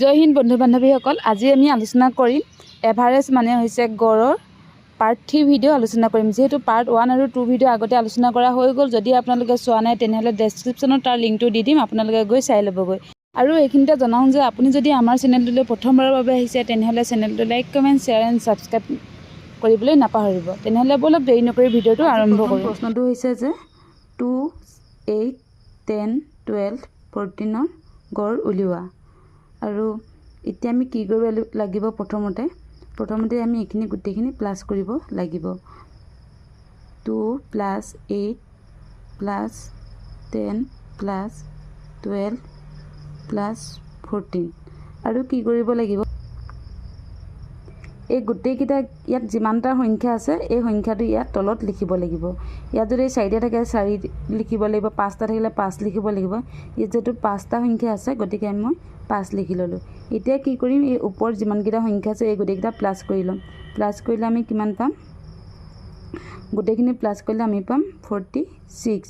জয় হিন্দ বন্ধু বান্ধৱীসকল আজি আমি আলোচনা কৰিম এভাৰেজ মানে হৈছে গড়ৰ পাৰ্ট থ্ৰী ভিডিঅ' আলোচনা কৰিম। যিহেতু পাৰ্ট ওৱান আৰু টু ভিডিঅ' আগতে আলোচনা কৰা হৈ গ'ল যদি আপোনালোকে চোৱা নাই তেনেহ'লে ডেছক্ৰিপশ্যনত তাৰ লিংকটো দি দিম আপোনালোকে গৈ চাই ল'বগৈ। আৰু এইখিনিতে জনাওঁ যে আপুনি যদি আমাৰ চেনেলটোলৈ প্ৰথমবাৰৰ বাবে আহিছে তেনেহ'লে চেনেলটো like comment share and subscribe কৰিবলৈ নাপাহৰিব। তেনেহ'লে বলক দেৰি নকৰি ভিডিঅ'টো আৰম্ভ কৰোঁ। প্ৰশ্নটো হৈছে যে টু এইট টেন টুৱেল্ভ ফৰ্টিনৰ গড় উলিওৱা। আৰু এতিয়া আমি কি কৰিব লাগিব প্ৰথমতে? প্ৰথমতে আমি এইখিনি গোটেইখিনি প্লাছ কৰিব লাগিব। Two plus eight plus ten plus twelve plus fourteen আৰু কি কৰিব লাগিব? এই গোটেইকেইটা ইয়াত যিমানটা সংখ্যা আছে এই সংখ্যাটো ইয়াত তলত লিখিব লাগিব। ইয়াত যদি চাৰিটা থাকে চাৰি লিখিব লাগিব পাঁচটা থাকিলে পাঁচ লিখিব লাগিব। ইয়াত যিহেতু পাঁচটা সংখ্যা আছে গতিকে মই পাঁচ লিখি ল'লোঁ। এতিয়া কি কৰিম এই ওপৰত যিমানকেইটা সংখ্যা আছে এই গোটেইকেইটা প্লাছ কৰি ল'ম। প্লাছ কৰিলে আমি কিমান পাম? গোটেইখিনি প্লাছ কৰিলে আমি পাম ফৰ্টি ছিক্স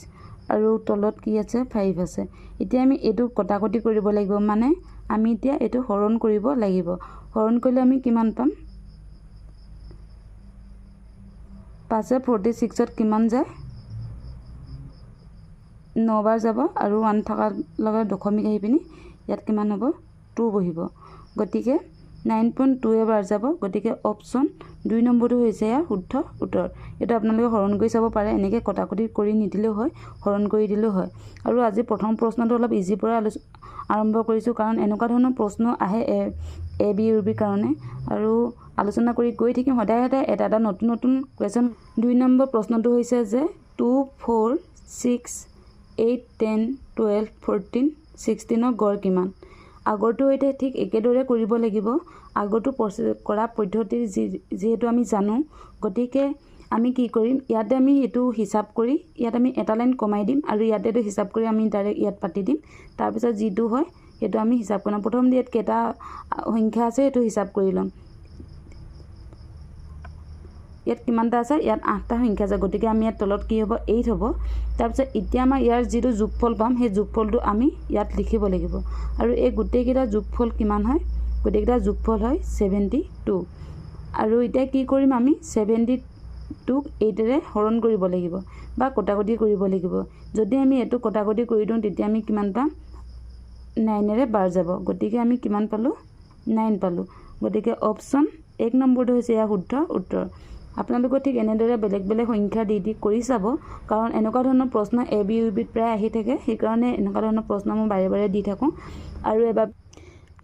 আৰু তলত কি আছে? ফাইভ আছে। এতিয়া আমি এইটো কটাকটি কৰিব লাগিব। মানে আমি এতিয়া এইটো হৰণ কৰিব লাগিব। হৰণ কৰিলে আমি কিমান পাম? পাঁচে ফৰ্টি ছিক্সত কিমান যায়? নবাৰ যাব আৰু ওৱান থকাৰ লগত দশমিক আহি পিনি ইয়াত কিমান হ'ব? টু বহিব। গতিকে নাইন পইণ্ট টু এবাৰ যাব। গতিকে অপশ্যন দুই নম্বৰটো হৈছে ইয়াৰ শুদ্ধ উত্তৰ। এইটো আপোনালোকে হৰণ কৰি চাব পাৰে। এনেকৈ কটাকটি কৰি নিদিলেও হয় হৰণ কৰি দিলেও হয়। আৰু আজি প্ৰথম প্ৰশ্নটো অলপ ইজিৰ পৰা আলোচ আৰম্ভ কৰিছোঁ। কাৰণ এনেকুৱা ধৰণৰ প্ৰশ্ন আহে এ, বি ইউ বিৰ কাৰণে। আৰু আলোচনা কৰি গৈ থাকিম। সদায় সদায় এটা এটা নতুন নতুন কুৱেশ্যন দুই নম্বৰ প্ৰশ্নটো হৈছে যে two four six eight ten twelve fourteen ছিক্সটিনৰ গড় কিমান? আগৰটোৰ সৈতে ঠিক একেদৰে কৰিব লাগিব। আগৰটো কৰা পদ্ধতি যি, যিহেতু আমি জানো, গতিকে আমি কি কৰিম? ইয়াতে আমি এইটো হিচাপ কৰি, ইয়াত আমি এটা লাইন কমাই দিম আৰু ইয়াতে এইটো হিচাপ কৰি আমি ডাইৰেক্ট ইয়াত পাতি দিম। তাৰপিছত যিটো হয় সেইটো আমি হিচাপ কৰি ল'ম। প্ৰথম ইয়াত কেইটা সংখ্যা আছে সেইটো হিচাপ কৰি ল'ম। ইয়াত কিমানটা আছে? ইয়াত আঠটা সংখ্যা আছে। গতিকে আমি ইয়াত তলত কি হ'ব? এইট হ'ব। তাৰপিছত এতিয়া আমাৰ ইয়াৰ যিটো যোগফল পাম সেই যোগফলটো আমি ইয়াত লিখিব লাগিব। আৰু এই গোটেইকেইটা যোগফল কিমান হয়? গোটেইকেইটা যোগফল হয় ছেভেণ্টি টু আৰু এতিয়া কি কৰিম আমি? ছেভেণ্টি টুক এইটেৰে হৰণ কৰিব লাগিব বা কটাকটি কৰিব লাগিব। যদি আমি এইটো কটাকটি কৰি দিওঁ তেতিয়া আমি কিমান পাম নাইনেৰে বাৰ যাব। গতিকে আমি কিমান পালোঁ? নাইন পালোঁ। গতিকে অপশ্যন এক নম্বৰটো হৈছে ইয়াৰ শুদ্ধ উত্তৰ। আপোনালোকে ঠিক এনেদৰে বেলেগ বেলেগ সংখ্যা দি দি কৰি চাব কাৰণ এনেকুৱা ধৰণৰ প্ৰশ্ন এ বি ইউ বিত প্ৰায় আহি থাকে। সেইকাৰণে এনেকুৱা ধৰণৰ প্ৰশ্ন মই বাৰে বাৰে দি থাকোঁ। আৰু এবাৰ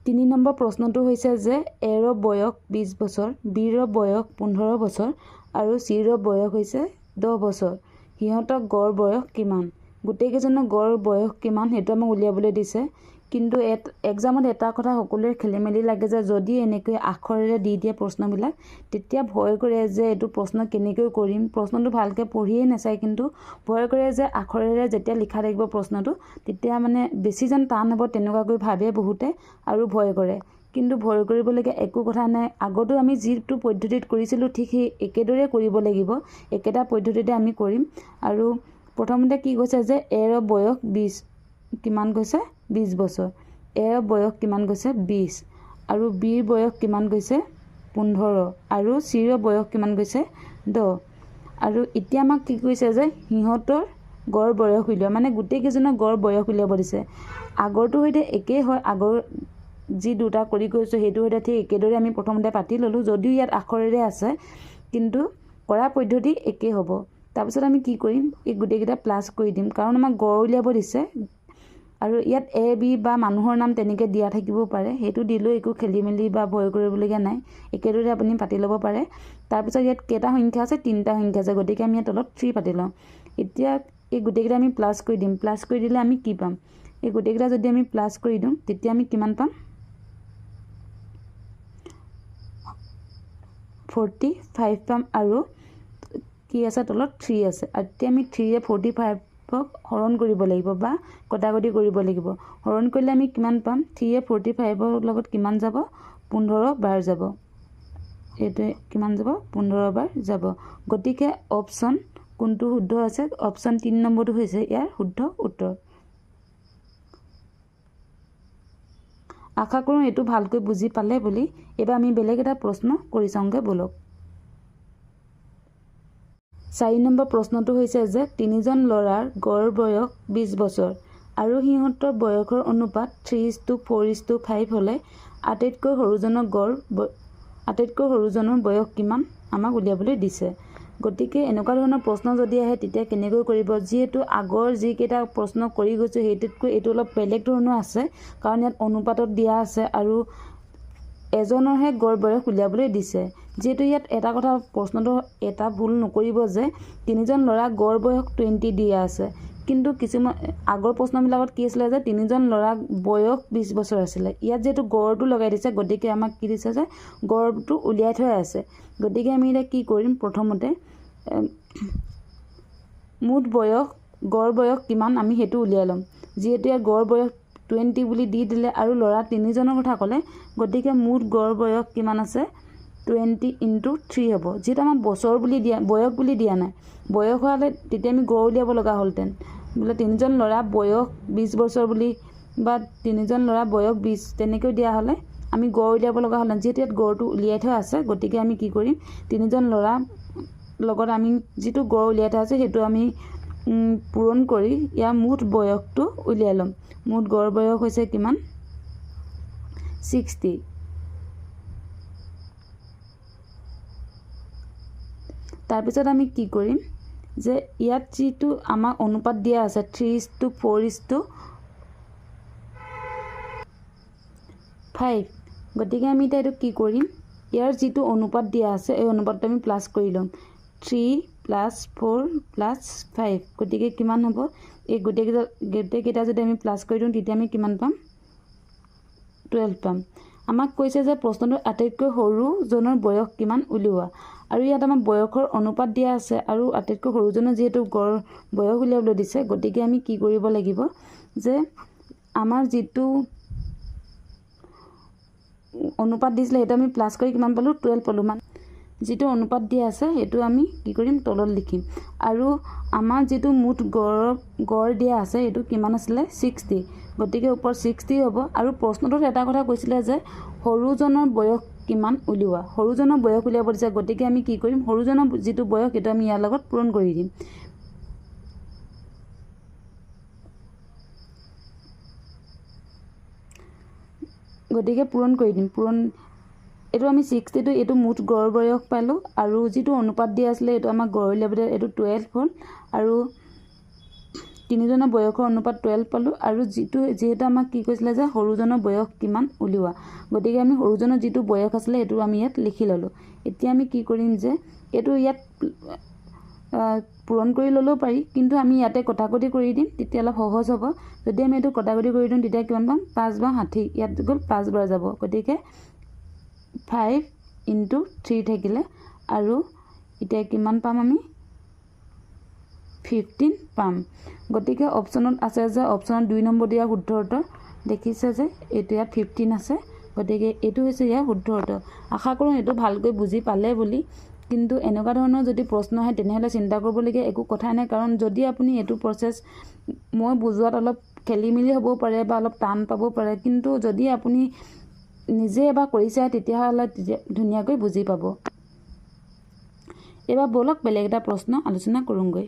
তিনি নম্বৰ প্ৰশ্নটো হৈছে যে এৰ বয়স বিছ বছৰ বিৰ বয়স পোন্ধৰ বছৰ আৰু চিৰ বয়স হৈছে দহ বছৰ। সিহঁতক গড় বয়স কিমান? গোটেইকেইজনৰ গড় বয়স কিমান? সেইটো আমাক উলিয়াবলৈ দিছে। কিন্তু এক্সামত এটা কথা সকলোৰে খেলি মেলি লাগে যে যদি এনেকৈ আখৰেৰে দি দিয়ে প্ৰশ্নবিলাক তেতিয়া ভয় কৰে যে এইটো প্ৰশ্ন কেনেকৈ কৰিম। প্ৰশ্নটো ভালকৈ পঢ়িয়েই নাচায় কিন্তু ভয় কৰে যে আখৰেৰে যেতিয়া লিখা থাকিব প্ৰশ্নটো তেতিয়া মানে বেছি যেন টান হ'ব তেনেকুৱাকৈ ভাবে বহুতে আৰু ভয় কৰে। কিন্তু ভয় কৰিবলগীয়া একো কথা নাই। আগতো আমি যিটো পদ্ধতিত কৰিছিলোঁ ঠিক সেই একেদৰে কৰিব লাগিব। একেটা পদ্ধতিতে আমি কৰিম। আৰু প্ৰথমতে কি কৈছে যে এৰ বয়স বিছ। কিমান কৈছে বিছ বছৰ। এৰ বয়স কিমান কৈছে বিছ আৰু বিৰ বয়স কিমান কৈছে পোন্ধৰ। আৰু চিৰ বয়স কিমান কৈছে দহ। আৰু এতিয়া আমাক কি কৈছে যে সিহঁতৰ গড় বয়স উলিওৱা মানে গোটেইকেইজনৰ গড় বয়স উলিয়াব দিছে। আগৰটোৰ সৈতে একেই হয় আগৰ যি দুটা কৰি গৈছোঁ সেইটো সৈতে ঠিক একেদৰে আমি প্ৰথমতে পাতি ল'লোঁ যদিও ইয়াত আখৰেৰে আছে কিন্তু কৰা পদ্ধতি একেই হ'ব। তাৰপিছত আমি কি কৰিম? এই গোটেইকেইটা প্লাছ কৰি দিম। কাৰণ আমাক গড় উলিয়াব দিছে আৰু ইয়াত এ বি বা মানুহৰ নাম তেনেকৈ দিয়া থাকিবও পাৰে। সেইটো দিলেও একো খেলি মেলি বা ভয় কৰিবলগীয়া নাই। একেদৰে আপুনি পাতি ল'ব পাৰে। তাৰপিছত ইয়াত কেইটা সংখ্যা আছে? তিনিটা সংখ্যা আছে। গতিকে আমি ইয়াত তলত থ্ৰী পাতি লওঁ। এতিয়া এই গোটেইকেইটা আমি প্লাছ কৰি দিম। প্লাছ কৰি দিলে আমি কি পাম? এই গোটেইকেইটা যদি আমি প্লাছ কৰি দিওঁ তেতিয়া আমি কিমান পাম? ফৰ্টি ফাইভ পাম আৰু কি আছে? তলত থ্ৰী আছে। আৰু তেতিয়া আমি থ্ৰীৰে ফৰ্টি ফাইভক হৰণ কৰিব লাগিব বা কটাকটি কৰিব লাগিব। হৰণ কৰিলে আমি কিমান পাম? থ্ৰীয়ে ফৰ্টি ফাইভৰ লগত কিমান যাব? পোন্ধৰ বাৰ যাব। এইটোৱে কিমান যাব? পোন্ধৰ বাৰ যাব। গতিকে অপশ্যন কোনটো শুদ্ধ আছে? অপশ্যন তিনি নম্বৰটো হৈছে ইয়াৰ শুদ্ধ উত্তৰ। আশা কৰোঁ এইটো ভালকৈ বুজি পালে বুলি। এইবাৰ আমি বেলেগ এটা প্ৰশ্ন কৰি চাওঁগৈ ব'লক। চাৰি নম্বৰ প্ৰশ্নটো হৈছে যে তিনিজন ল'ৰাৰ গড় বয়স বিছ বছৰ আৰু সিহঁতৰ বয়সৰ অনুপাত three is two four is two five হ'লে আটাইতকৈ সৰুজনৰ গড় আটাইতকৈ সৰুজনৰ বয়স কিমান আমাক উলিয়াবলৈ দিছে। গতিকে এনেকুৱা ধৰণৰ প্ৰশ্ন যদি আহে তেতিয়া কেনেকৈ কৰিব? যিহেতু আগৰ যিকেইটা প্ৰশ্ন কৰি গৈছোঁ সেইটোতকৈ এইটো অলপ বেলেগ ধৰণৰ আছে কাৰণ ইয়াত অনুপাতত দিয়া আছে আৰু এজনৰহে গড় বয়স উলিয়াবলৈ দিছে। যিহেতু ইয়াত এটা কথা প্ৰশ্নটো এটা ভুল নকৰিব যে তিনিজন ল'ৰা গড় বয়স টুৱেণ্টি দিয়া আছে। কিন্তু কিছুমান আগৰ প্ৰশ্নবিলাকত কি আছিলে যে তিনিজন ল'ৰা বয়স বিছ বছৰ আছিলে। ইয়াত যিহেতু গড়টো লগাই দিছে গতিকে আমাক কি দিছে যে গড়টো উলিয়াই থোৱাই আছে। গতিকে আমি এতিয়া কি কৰিম প্ৰথমতে মুঠ বয়স গড় বয়স কিমান আমি সেইটো উলিয়াই ল'ম। যিহেতু ইয়াত গড় বয়স টুৱেণ্টি বুলি দি দিলে আৰু ল'ৰা তিনিজনৰ কথা ক'লে গতিকে মুঠ গড় বয়স কিমান আছে? টুৱেণ্টি ইনটু থ্ৰী হ'ব। যিহেতু আমাক বছৰ বুলি দিয়া বয়স বুলি দিয়া নাই। বয়স হোৱালে তেতিয়া আমি গড় উলিয়াব লগা হ'লহেঁতেন বোলে তিনিজন ল'ৰা বয়স বিছ বছৰ বুলি বা তিনিজন ল'ৰা বয়স বিছ তেনেকৈ দিয়া হ'লে আমি গড় উলিয়াব লগা হ'লহেঁতেন যিহেতু ইয়াত গড়টো উলিয়াই থোৱা আছে গতিকে আমি কি কৰিম? তিনিজন ল'ৰা লগত আমি যিটো গড় উলিয়াই থোৱা আছে সেইটো আমি পূৰণ কৰি ইয়াৰ মুঠ বয়সটো উলিয়াই ল'ম। মুঠ গড় বয়স হৈছে কিমান? ছিক্সটি। তাৰপিছত আমি কি কৰিম? যে ইয়াত যিটো আমাক অনুপাত দিয়া আছে three is two four is two five গতিকে আমি এতিয়া এইটো কি কৰিম? ইয়াৰ যিটো অনুপাত দিয়া আছে এই অনুপাতটো আমি প্লাছ কৰি ল'ম। Three plus four plus five গতিকে কিমান হ'ব? এই গোটেইকেইটা গোটেইকেইটা যদি আমি প্লাছ কৰি দিওঁ তেতিয়া আমি কিমান পাম? টুৱেলভ পাম। আমাক কৈছে যে প্ৰশ্নটোৰ আটাইতকৈ সৰুজনৰ বয়স কিমান উলিওৱা আৰু ইয়াত আমাৰ বয়সৰ অনুপাত দিয়া আছে আৰু আটাইতকৈ সৰুজনৰ যিহেতু গড় বয়স উলিয়াবলৈ দিছে গতিকে আমি কি কৰিব লাগিব যে আমাৰ যিটো অনুপাত দিছিলে সেইটো আমি প্লাছ কৰি কিমান পালোঁ? টুৱেলভ পালোঁ। মান যিটো অনুপাত দিয়া আছে সেইটো আমি কি কৰিম? তলত লিখিম। আৰু আমাৰ যিটো মুঠ গড় গড় দিয়া আছে সেইটো কিমান আছিলে? ছিক্সটি গতিকে ওপৰত ছিক্সটি হ'ব। আৰু প্ৰশ্নটোত এটা কথা কৈছিলে যে সৰুজনৰ বয়স কিমান উলিওৱা? সৰুজনৰ বয়স উলিয়াব দিছে। গতিকে আমি কি কৰিম? সৰুজনৰ যিটো বয়স সেইটো আমি ইয়াৰ লগত পূৰণ কৰি দিম। গতিকে পূৰণ কৰি দিম। পূৰণ এইটো আমি ছিক্সটিটো এইটো মুঠ গড় বয়স পালোঁ। আৰু যিটো অনুপাত দিয়া আছিলে এইটো আমাক গড় উলিয়াবলৈ এইটো টুৱেলভ হ'ল। আৰু তিনিজনৰ বয়সৰ অনুপাত টুৱেলভ পালোঁ আৰু যিটো যিহেতু আমাক কি কৈছিলে যে সৰুজনৰ বয়স কিমান উলিওৱা। গতিকে আমি সৰুজনৰ যিটো বয়স আছিলে সেইটো আমি ইয়াত লিখি ল'লোঁ। এতিয়া আমি কি কৰিম যে এইটো ইয়াত পূৰণ কৰি ল'লেও পাৰি কিন্তু আমি ইয়াতে কটাকটি কৰি দিম তেতিয়া অলপ সহজ হ'ব। যদি আমি এইটো কটাকটি কৰি দিওঁ তেতিয়া কিমান পাম? পাঁচ বা ষাঠি। ইয়াত গ'ল পাঁচবাৰ যাব। গতিকে ফাইভ ইনটু থ্ৰী থাকিলে আৰু এতিয়া কিমান পাম আমি? ফিফটিন পাম। গতিকে অপশ্যনত আছে যে অপশ্যনত দুই নম্বৰ দিয়া শুদ্ধ উত্তৰ দেখিছে যে এইটো ইয়াত ফিফটিন আছে। গতিকে এইটো হৈছে ইয়াৰ শুদ্ধ উত্তৰ আশা কৰোঁ এইটো ভালকৈ বুজি পালে বুলি। কিন্তু এনেকুৱা ধৰণৰ যদি প্ৰশ্ন আহে তেনেহ'লে চিন্তা কৰিবলগীয়া একো কথাই নাই। কাৰণ যদি আপুনি এইটো প্ৰচেছ মই বুজোৱাত অলপ খেলি মেলি হ'ব পাৰে বা অলপ টান পাব পাৰে। কিন্তু যদি আপুনি নিজে এবাৰ কৰি চায় তেতিয়াহ'লে তেতিয়া ধুনীয়াকৈ বুজি পাব। এইবাৰ ব'লক বেলেগ এটা প্ৰশ্ন আলোচনা কৰোঁগৈ।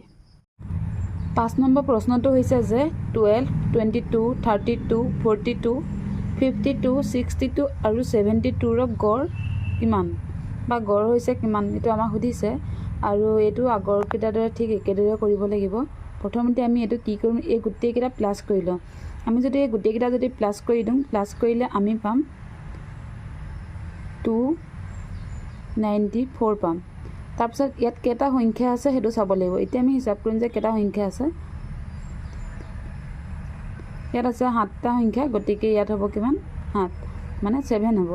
পাঁচ নম্বৰ প্ৰশ্নটো হৈছে যে twelve twenty two thirty two forty two fifty two sixty two আৰু ছেভেণ্টি টুৰ গড় কিমান? বা গড় হৈছে কিমান? এইটো আমাক সুধিছে। আৰু এইটো আগৰকেইটাৰ দৰে ঠিক একেদৰে কৰিব লাগিব। প্ৰথমতে আমি এইটো কি কৰিম? এই গোটেইকেইটা প্লাছ কৰি লওঁ। আমি যদি এই গোটেইকেইটা যদি প্লাছ কৰি দিওঁ প্লাছ কৰিলে আমি পাম টু নাইণ্টি ফ'ৰ পাম। তাৰপিছত ইয়াত কেইটা সংখ্যা আছে সেইটো চাব লাগিব। এতিয়া আমি হিচাপ কৰিম যে কেইটা সংখ্যা আছে। ইয়াত আছে সাতটা সংখ্যা গতিকে ইয়াত হ'ব কিমান? সাত মানে ছেভেন হ'ব।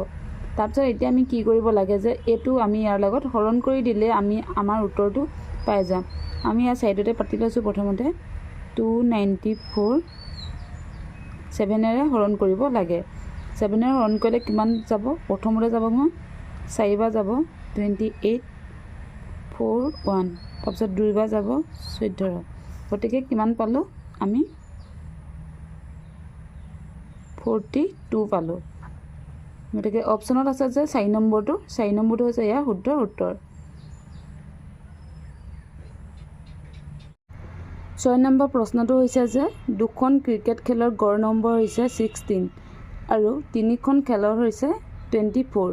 তাৰপিছত এতিয়া আমি কি কৰিব লাগে যে এইটো আমি ইয়াৰ লগত হৰণ কৰি দিলে আমি আমাৰ উত্তৰটো পাই যাম। আমি ইয়াৰ চাইডতে পাতি লৈছোঁ প্ৰথমতে। টু নাইণ্টি ফ'ৰ ছেভেনেৰে হৰণ কৰিব লাগে। ছেভেনেৰে হৰণ কৰিলে কিমান যাব? প্ৰথমতে যাব কিমান চাৰিবাৰ যাব। Twenty eight four one. তাৰপিছত দুইবাৰ যাব চৈধ্য গতিকে কিমান পালোঁ? আমি ফৰ্টি টু পালোঁ। গতিকে অপশ্যনত আছে যে চাৰি নম্বৰটো। চাৰি নম্বৰটো হৈছে ইয়াৰ শুদ্ধ উত্তৰ। ছয় নম্বৰ প্ৰশ্নটো হৈছে যে দুখন ক্ৰিকেট খেলৰ গড় নম্বৰ হৈছে ছিক্সটিন আৰু তিনিখন খেলৰ হৈছে টুৱেণ্টি ফ'ৰ।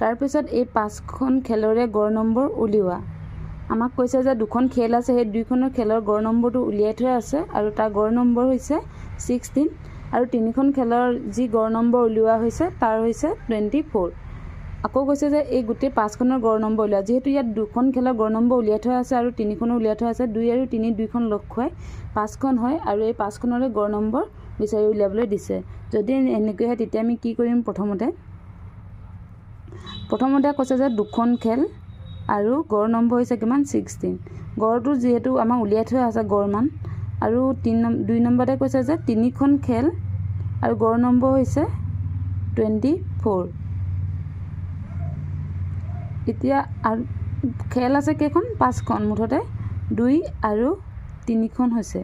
তাৰপিছত এই পাঁচখন খেলৰে গড় নম্বৰ উলিওৱা। আমাক কৈছে যে দুখন খেল আছে সেই দুইখনৰ খেলৰ গড় নম্বৰটো উলিয়াই থোৱা আছে আৰু তাৰ গড় নম্বৰ হৈছে ছিক্সটিন আৰু তিনিখন খেলৰ যি গড় নম্বৰ উলিওৱা হৈছে তাৰ হৈছে টুৱেণ্টি ফ'ৰ। আকৌ কৈছে যে এই গোটেই পাঁচখনৰ গড় নম্বৰ উলিওৱা যিহেতু ইয়াত দুখন খেলৰ গড় নম্বৰ উলিয়াই থোৱা আছে আৰু তিনিখনো উলিয়াই থোৱা আছে দুই আৰু তিনি দুইখন লগ খুৱাই পাঁচখন হয় আৰু এই পাঁচখনৰে গড় নম্বৰ বিচাৰি উলিয়াবলৈ দিছে। যদি এনেকৈ হয় তেতিয়া আমি কি কৰিম প্ৰথমতে? প্ৰথমতে কৈছে যে দুখন খেল আৰু গড় নম্বৰ হৈছে কিমান? ছিক্সটিন। গড়টো যিহেতু আমাক উলিয়াই থোৱা আছে গড় মান। আৰু তিনি দুই নম্বৰতে কৈছে যে তিনিখন খেল আৰু গড় নম্বৰ হৈছে টুৱেণ্টি ফ'ৰ। এতিয়া আৰু খেল আছে কেইখন? পাঁচখন। মুঠতে দুই আৰু তিনিখন হৈছে।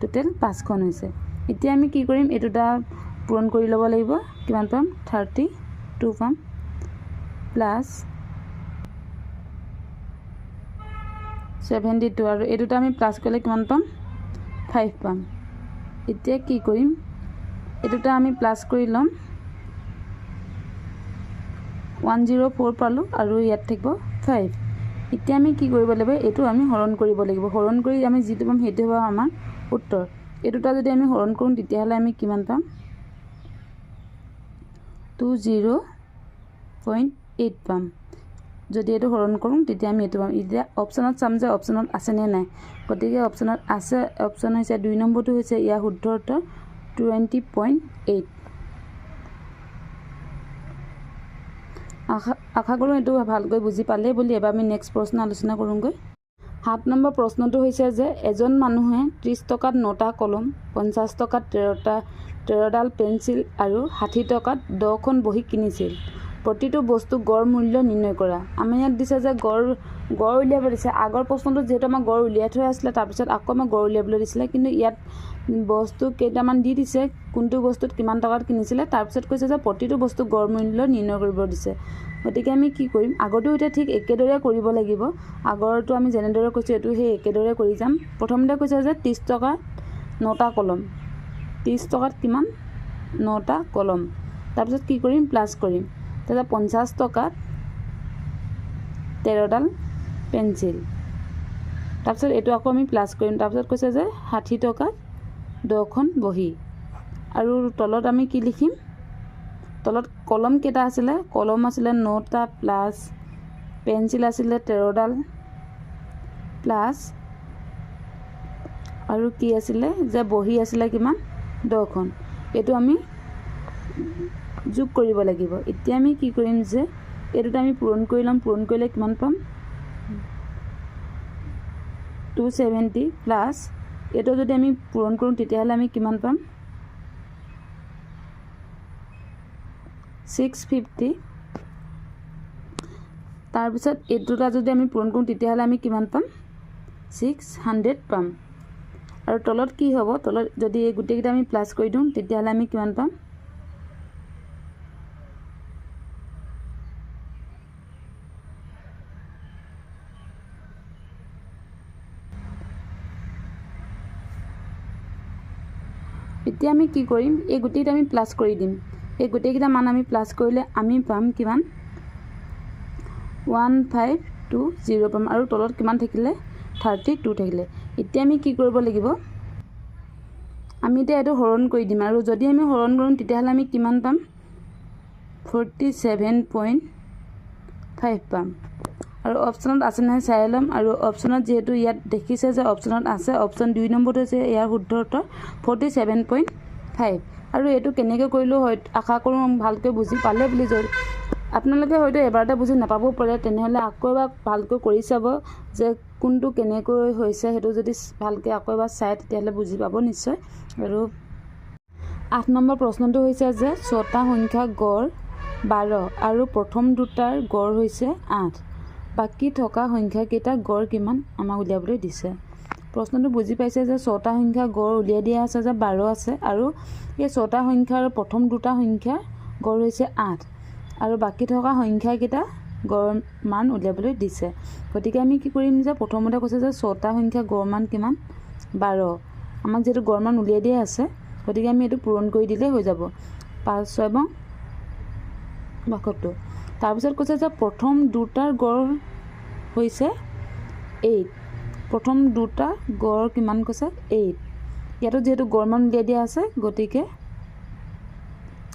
টোটেল পাঁচখন হৈছে। এতিয়া আমি কি কৰিম? এই দুটা পূৰণ কৰি ল'ব লাগিব। কিমান পাম? থাৰ্টি টু পাম। প্লাছ ছেভেণ্টি টু আৰু এই দুটা আমি প্লাছ কৰিলে কিমান পাম? ফাইভ পাম। এতিয়া কি কৰিম? এই দুটা আমি প্লাছ কৰি ল'ম। ওৱান জিৰ' ফ'ৰ পালোঁ আৰু ইয়াত থাকিব ফাইভ। এতিয়া আমি কি কৰিব লাগিব? এইটো আমি হৰণ কৰিব লাগিব। হৰণ কৰি আমি যিটো পাম সেইটো হ'ব আমাৰ উত্তৰ। এই দুটা যদি আমি হৰণ কৰোঁ তেতিয়াহ'লে আমি কিমান পাম? টু জিৰ' পইণ্ট এইট পাম। যদি এইটো হৰণ কৰোঁ তেতিয়া আমি এইটো পাম। এতিয়া অপশ্যনত চাম যে অপশ্যনত আছেনে নাই। গতিকে অপশ্যনত আছে অপশ্যন হৈছে দুই নম্বৰটো হৈছে ইয়াৰ শুদ্ধ উত্তৰ টুৱেণ্টি পইণ্ট এইট। আশা আশা কৰোঁ এইটো ভালকৈ বুজি পালেই বুলি। এবাৰ আমি নেক্সট প্ৰশ্ন আলোচনা কৰোঁগৈ। সাত নম্বৰ প্ৰশ্নটো হৈছে যে এজন মানুহে ত্ৰিছ টকাত নটা কলম পঞ্চাছ টকাত তেৰটা তেৰডাল পেঞ্চিল আৰু ষাঠি টকাত দহখন বহী কিনিছিল। প্ৰতিটো বস্তু গড় মূল্য নিৰ্ণয় কৰা। আমাৰ ইয়াত দিছে যে গড় গড় উলিয়াব দিছে। আগৰ প্ৰশ্নটোত যিহেতু আমাৰ গড় উলিয়াই থোৱা আছিলে তাৰপিছত আকৌ আমাক গড় উলিয়াবলৈ দিছিলে। কিন্তু ইয়াত বস্তু কেইটামান দি দিছে কোনটো বস্তুত কিমান টকাত কিনিছিলে তাৰপিছত কৈছে যে প্ৰতিটো বস্তু গড় মূল্য নিৰ্ণয় কৰিব দিছে। গতিকে আমি কি কৰিম? আগতো এতিয়া ঠিক একেদৰে কৰিব লাগিব। আগৰটো আমি যেনেদৰে কৈছোঁ এইটো সেই একেদৰে কৰি যাম। প্ৰথমতে কৈছে যে ত্ৰিছ টকাত নটা কলম। ত্ৰিছ টকাত কিমান? নটা কলম। তাৰপিছত কি কৰিম? প্লাছ কৰিম। তাৰপিছত পঞ্চাছ টকাত তেৰডাল পেঞ্চিল তাৰপিছত এইটো আকৌ আমি প্লাছ কৰিম। তাৰপিছত কৈছে যে ষাঠি টকাত দহখন বহী। আৰু তলত আমি কি লিখিম? তলত কলম কেইটা আছিলে? কলম আছিলে নটা প্লাছ পেঞ্চিল আছিলে তেৰডাল প্লাছ আৰু কি আছিলে? যে বহী আছিলে কিমান? দহখন। এইটো আমি যোগ কৰিব লাগিব। এতিয়া আমি কি কৰিম যে এইটোত আমি পূৰণ কৰি ল'ম পূৰণ কৰিলে কিমান পাম? টু ছেভেণ্টি প্লাছ এইটো যদি আমি পূৰণ কৰোঁ তেতিয়াহ'লে আমি কিমান পাম? ছিক্স ফিফটি তাৰপিছত এই দুটা যদি আমি পূৰণ কৰোঁ তেতিয়াহ'লে আমি কিমান পাম? ছিক্স হাণ্ড্ৰেড পাম। আৰু তলত কি হ'ব? তলত যদি এই গোটেইকেইটা আমি প্লাছ কৰি দিওঁ তেতিয়াহ'লে আমি কিমান পাম? এতিয়া আমি কি কৰিম? এই গোটেইকেইটা আমি প্লাছ কৰি দিম। এই গোটেইকেইটা মান আমি প্লাছ কৰিলে আমি পাম কিমান? ওৱান ফাইভ টু জিৰ' পাম। আৰু তলত কিমান থাকিলে? থাৰ্টি টু থাকিলে। এতিয়া আমি কি কৰিব লাগিব? আমি এতিয়া এইটো হৰণ কৰি দিম। আৰু যদি আমি হৰণ কৰোঁ তেতিয়াহ'লে আমি কিমান পাম? ফৰ্টি ছেভেন পইণ্ট ফাইভ পাম। আৰু অপশ্যনত আছে নহয় চাই ল'ম। আৰু অপশ্যনত যিহেতু ইয়াত দেখিছে যে অপশ্যনত আছে অপশ্যন দুই নম্বৰটো হৈছে ইয়াৰ শুদ্ধ উত্তৰ ফৰ্টি ছেভেন পইণ্ট ফাইভ আৰু এইটো কেনেকৈ কৰিলোঁ হয় আশা কৰোঁ ভালকৈ বুজি পালে বুলি আপোনালোকে হয়তো এবাৰতে বুজি নাপাবও পাৰে তেনেহ'লে আকৌ এবাৰ ভালকৈ কৰি চাব যে কোনটো কেনেকৈ হৈছে সেইটো যদি ভালকৈ আকৌ এবাৰ চাই তেতিয়াহ'লে বুজি পাব নিশ্চয়। আৰু আঠ নম্বৰ প্ৰশ্নটো হৈছে যে ছটা সংখ্যা গড় বাৰ আৰু প্ৰথম দুটাৰ গড় হৈছে আঠ। বাকী থকা সংখ্যাকেইটা গড় কিমান আমাক উলিয়াবলৈ দিছে? প্ৰশ্নটো বুজি পাইছে যে ছটা সংখ্যা গড় উলিয়াই দিয়া আছে যে বাৰ আছে আৰু এই ছটা সংখ্যাৰ প্ৰথম দুটা সংখ্যা গড় হৈছে আঠ। আৰু বাকী থকা সংখ্যাকেইটা গড় মান উলিয়াবলৈ দিছে। গতিকে আমি কি কৰিম যে প্ৰথমতে কৈছে যে ছটা সংখ্যা গড় মান কিমান? বাৰ। আমাক যিহেতু গড় মান উলিয়াই দিয়া আছে গতিকে আমি এইটো পূৰণ কৰি দিলেই হৈ যাব। পাঁচ ছয় বং বাসত্তৰ। তাৰপিছত কৈছে যে প্ৰথম দুটাৰ গড় হৈছে এইট। প্ৰথম দুটা গড় কিমান কৈছে? এইট। ইয়াতো যিহেতু গড় মান উলিয়াই দিয়া আছে, গতিকে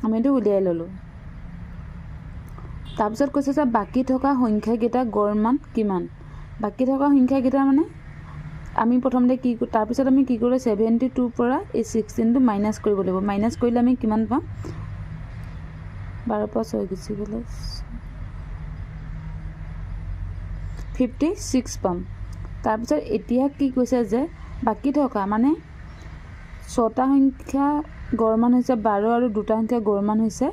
আমি এইটো উলিয়াই ল'লোঁ। তাৰপিছত কৈছে যে বাকী থকা সংখ্যাকেইটা গড় মান কিমান? বাকী থকা সংখ্যাকেইটা মানে আমি প্ৰথমতে কি তাৰপিছত আমি কি কৰিলোঁ ছেভেণ্টি টুৰ পৰা এই ছিক্সটিনটো মাইনাছ কৰিব লাগিব। মাইনাছ কৰিলে আমি কিমান পাম? বাৰৰ পৰা ছয় গুচি গ'লে ফিফটি ছিক্স পাম। তাৰপিছত এতিয়া কি কৈছে যে বাকী থকা মানে ছটা সংখ্যা গড় মান হৈছে বাৰ আৰু দুটা সংখ্যা গড় মান হৈছে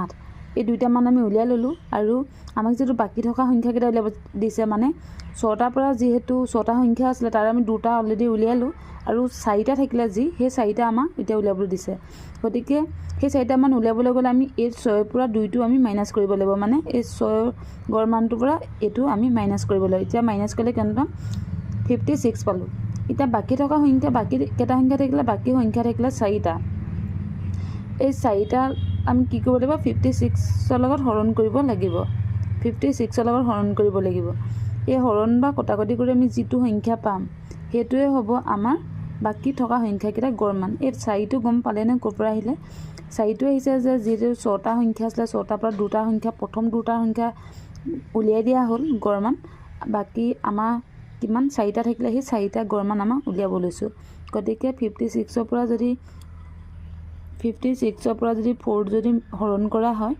আঠ। এই দুইটা মান আমি উলিয়াই ল'লোঁ আৰু আমাক যিহেতু বাকী থকা সংখ্যাকেইটা উলিয়াব দিছে মানে ছটাৰ পৰা যিহেতু ছটা সংখ্যা আছিলে তাৰে আমি দুটা অলৰেডি উলিয়ালোঁ। আৰু চাৰিটা থাকিলে যি সেই চাৰিটা আমাক এতিয়া উলিয়াবলৈ দিছে। গতিকে সেই চাৰিটা মান উলিয়াবলৈ গ'লে আমি এই ছয়ৰ পৰা দুইটো আমি মাইনাছ কৰিব লাগিব। মানে এই ছয়ৰ গড় মানটোৰ পৰা এইটো আমি মাইনাছ কৰিব লাগিব। এতিয়া মাইনাছ কৰিলে কিমান পাম ফিফটি ছিক্স পালোঁ। এতিয়া বাকী থকা সংখ্যা বাকী কেইটা সংখ্যা থাকিলে বাকী সংখ্যা থাকিলে চাৰিটা। এই চাৰিটা আমি কি কৰিব লাগিব? ফিফটি ছিক্সৰ লগত হৰণ কৰিব লাগিব। ফিফটি ছিক্সৰ লগত হৰণ কৰিব লাগিব। এই হৰণ বা কটাকটি কৰি আমি যিটো সংখ্যা পাম সেইটোৱে হ'ব আমাৰ বাকী থকা সংখ্যাকেইটা গড় মান এই চাৰিটো গম পালেনে? ক'ৰ পৰা আহিলে? চাৰিটো আহিছে যে যিটো ছটা সংখ্যা আছিলে ছটাৰ পৰা দুটা সংখ্যা প্ৰথম দুটা সংখ্যা উলিয়াই দিয়া হ'ল গড় মান বাকী আমাৰ কিমান? চাৰিটা থাকিলে সেই চাৰিটা গড় মান আমাৰ উলিয়াব লৈছোঁ। গতিকে ফিফটি ছিক্সৰ পৰা যদি ফিফটি ছিক্সৰ পৰা যদি ফ'ৰ যদি হৰণ কৰা হয়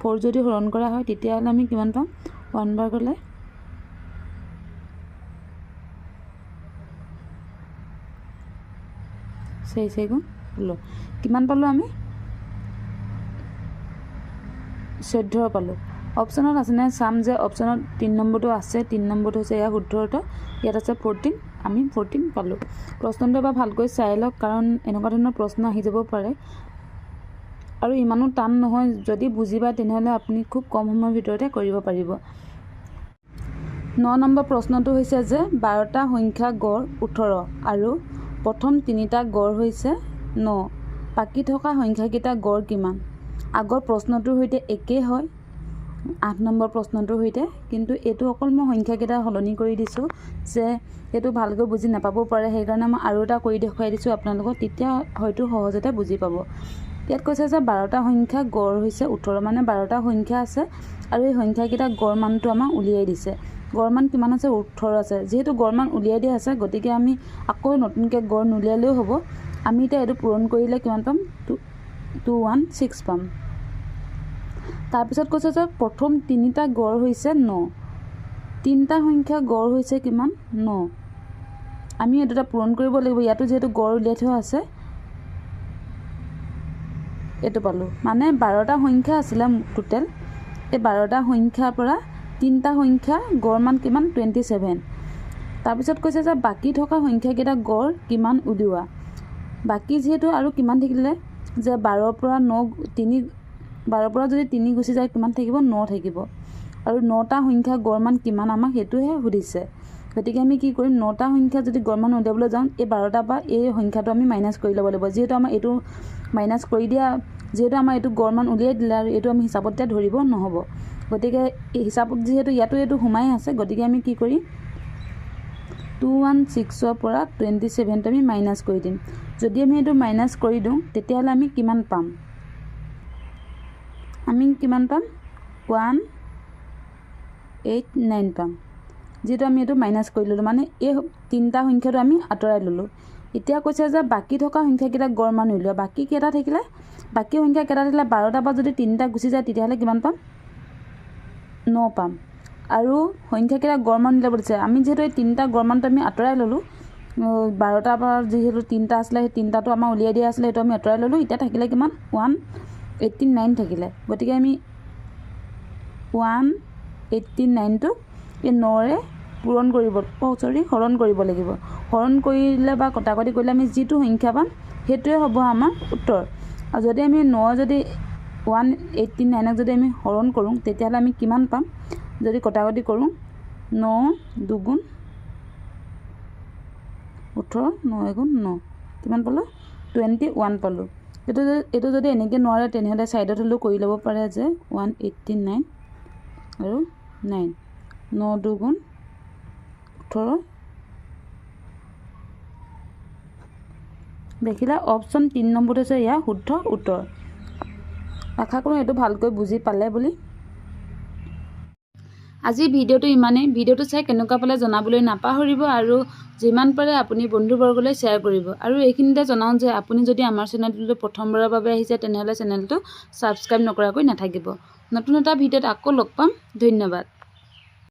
ফ'ৰ যদি হৰণ কৰা হয় তেতিয়াহ'লে আমি কিমান পাম? ওৱান বাৰ গ'লে চাৰি চাৰি গুণ ষোল্ল কিমান পালোঁ আমি? চৈধ্য পালোঁ। অপশ্যনত আছেনে চাম যে অপশ্যনত তিনি নম্বৰটো আছে। তিনি নম্বৰটো হৈছে এয়া শুদ্ধ ইয়াত আছে ফৰ্টিন আমি ফৰ্টিন পালোঁ। প্ৰশ্নটো এবাৰ ভালকৈ চাই লওক, কাৰণ এনেকুৱা ধৰণৰ প্ৰশ্ন আহি যাব পাৰে। আৰু ইমানো টান নহয়, যদি বুজি পায় তেনেহ'লে আপুনি খুব কম সময়ৰ ভিতৰতে কৰিব পাৰিব। ন নম্বৰ প্ৰশ্নটো হৈছে যে বাৰটা সংখ্যা গড় ওঠৰ আৰু প্ৰথম তিনিটা গড় হৈছে ন। বাকী থকা সংখ্যাকেইটা গড় কিমান? আগৰ প্ৰশ্নটোৰ সৈতে একেই হয়। আঠ নম্বৰ প্ৰশ্নটোৰ সৈতে। কিন্তু এইটো অকল মই সংখ্যাকেইটা সলনি কৰি দিছোঁ যে এইটো ভালকৈ বুজি নাপাবও পাৰে। সেইকাৰণে মই আৰু এটা কৰি দেখুৱাই দিছোঁ আপোনালোকক। তেতিয়া হয়তো সহজতে বুজি পাব। ইয়াত কৈছে যে বাৰটা সংখ্যা গড় হৈছে ওঠৰ মানে বাৰটা সংখ্যা আছে। আৰু এই সংখ্যাকেইটা গড় মানটো আমাক উলিয়াই দিছে। গড় মান কিমান আছে? ওঠৰ আছে। যিহেতু গড় মান উলিয়াই দিয়া আছে গতিকে আমি আকৌ নতুনকৈ গড় নুলিয়ালেও হ'ব। আমি এতিয়া এইটো পূৰণ কৰিলে কিমান পাম? টু টু ওৱান ছিক্স পাম। তাৰপিছত কৈছে যে প্ৰথম তিনিটা গড় হৈছে ন। তিনিটা সংখ্যা গড় হৈছে কিমান? ন। আমি এই দুটা পূৰণ কৰিব লাগিব। ইয়াতো যিহেতু গড় উলিয়াই থোৱা আছে এইটো পালোঁ। মানে বাৰটা সংখ্যা আছিলে টোটেল এই বাৰটা সংখ্যাৰ পৰা তিনিটা সংখ্যা গড় মান কিমান? টুৱেণ্টি ছেভেন তাৰপিছত কৈছে যে বাকী থকা সংখ্যাকেইটা গড় কিমান উলিওৱা? বাকী যিহেতু আৰু কিমান থাকিলে? যে বাৰৰ পৰা ন তিনি বাৰৰ পৰা যদি তিনি গুচি যায় কিমান থাকিব? ন থাকিব। আৰু নটা সংখ্যা গড় মান কিমান আমাক সেইটোহে সুধিছে। গতিকে আমি কি কৰিম? নটা সংখ্যা যদি গড় মান উলিয়াবলৈ যাওঁ এই বাৰটাৰ পৰা এই সংখ্যাটো আমি মাইনাছ কৰি ল'ব লাগিব। যিহেতু আমাৰ এইটো মাইনাছ কৰি দিয়া যিহেতু আমাৰ এইটো গড় মান উলিয়াই দিলে আৰু এইটো আমি হিচাপত এতিয়া ধৰিব নহ'ব। গতিকে হিচাপত যিহেতু ইয়াতো এইটো সোমাই আছে গতিকে আমি কি কৰিম? টু ওৱান ছিক্সৰ পৰা টুৱেণ্টি ছেভেনটো আমি মাইনাছ কৰি দিম। যদি আমি এইটো মাইনাছ কৰি দিওঁ তেতিয়াহ'লে আমি কিমান পাম? আমি কিমান পাম? ওৱান এইট নাইন পাম। যিহেতু আমি এইটো মাইনাছ কৰি ল'লোঁ মানে এই তিনিটা সংখ্যাটো আমি আঁতৰাই ল'লোঁ। এতিয়া কৈছে যে বাকী থকা সংখ্যাকেইটা গড় মান উলিওৱা। বাকী কেইটা থাকিলে বাকী সংখ্যা কেইটা থাকিলে বাৰটাৰ পৰা যদি তিনিটা গুচি যায় তেতিয়াহ'লে কিমান পাম? ন পাম। আৰু সংখ্যাকেইটা গড় মান উলিয়াব দিছে। আমি যিহেতু এই তিনিটা গড় মানটো আমি আঁতৰাই ল'লোঁ বাৰটাৰ পৰা যিহেতু তিনিটা আছিলে সেই তিনিটাটো আমাৰ উলিয়াই দিয়া আছিলে সেইটো আমি আঁতৰাই ল'লোঁ। এতিয়া থাকিলে কিমান? ওৱান এইট্টি নাইন থাকিলে। গতিকে আমি ওৱান এইট্টি নাইনটো এই নৰে পূৰণ কৰিব অঁ চৰি হৰণ কৰিব লাগিব। হৰণ কৰিলে বা কটাকটি কৰিলে আমি যিটো সংখ্যা পাম সেইটোৱে হ'ব আমাৰ উত্তৰ। আৰু যদি আমি ন যদি ওৱান এইট্টি নাইনক যদি আমি হৰণ কৰোঁ তেতিয়াহ'লে আমি কিমান পাম? যদি কটাকটি কৰোঁ ন দুগুণ ওঠৰ ন এগুণ ন। কিমান পালোঁ? টুৱেণ্টি ওৱান পালোঁ। এইটো এইটো যদি এনেকৈ নোৱাৰে তেনেহ'লে ছাইডত হ'লেও কৰি ল'ব পাৰে যে ওৱান এইট্টি নাইন আৰু নাইন। ন দুগুণ ওঠৰ। দেখিলা অপশ্যন তিনি নম্বৰত হৈছে ইয়াৰ শুদ্ধ উত্তৰ। আশা কৰোঁ এইটো ভালকৈ বুজি পালে বুলি। আজি ভিডিঅ'টো ইমানেই। ভিডিঅ'টো চাই কেনেকুৱা পালে জনাবলৈ নাপাহৰিব আৰু যিমান পাৰে আপুনি বন্ধুবৰ্গলৈ শ্বেয়াৰ কৰিব। আৰু এইখিনিতে জনাওঁ যে আপুনি যদি আমাৰ চেনেলটোলৈ প্ৰথমবাৰৰ বাবে আহিছে তেনেহ'লে চেনেলটো ছাবস্ক্ৰাইব নকৰাকৈ নাথাকিব। নতুন এটা ভিডিঅ'ত আকৌ লগ পাম। ধন্যবাদ।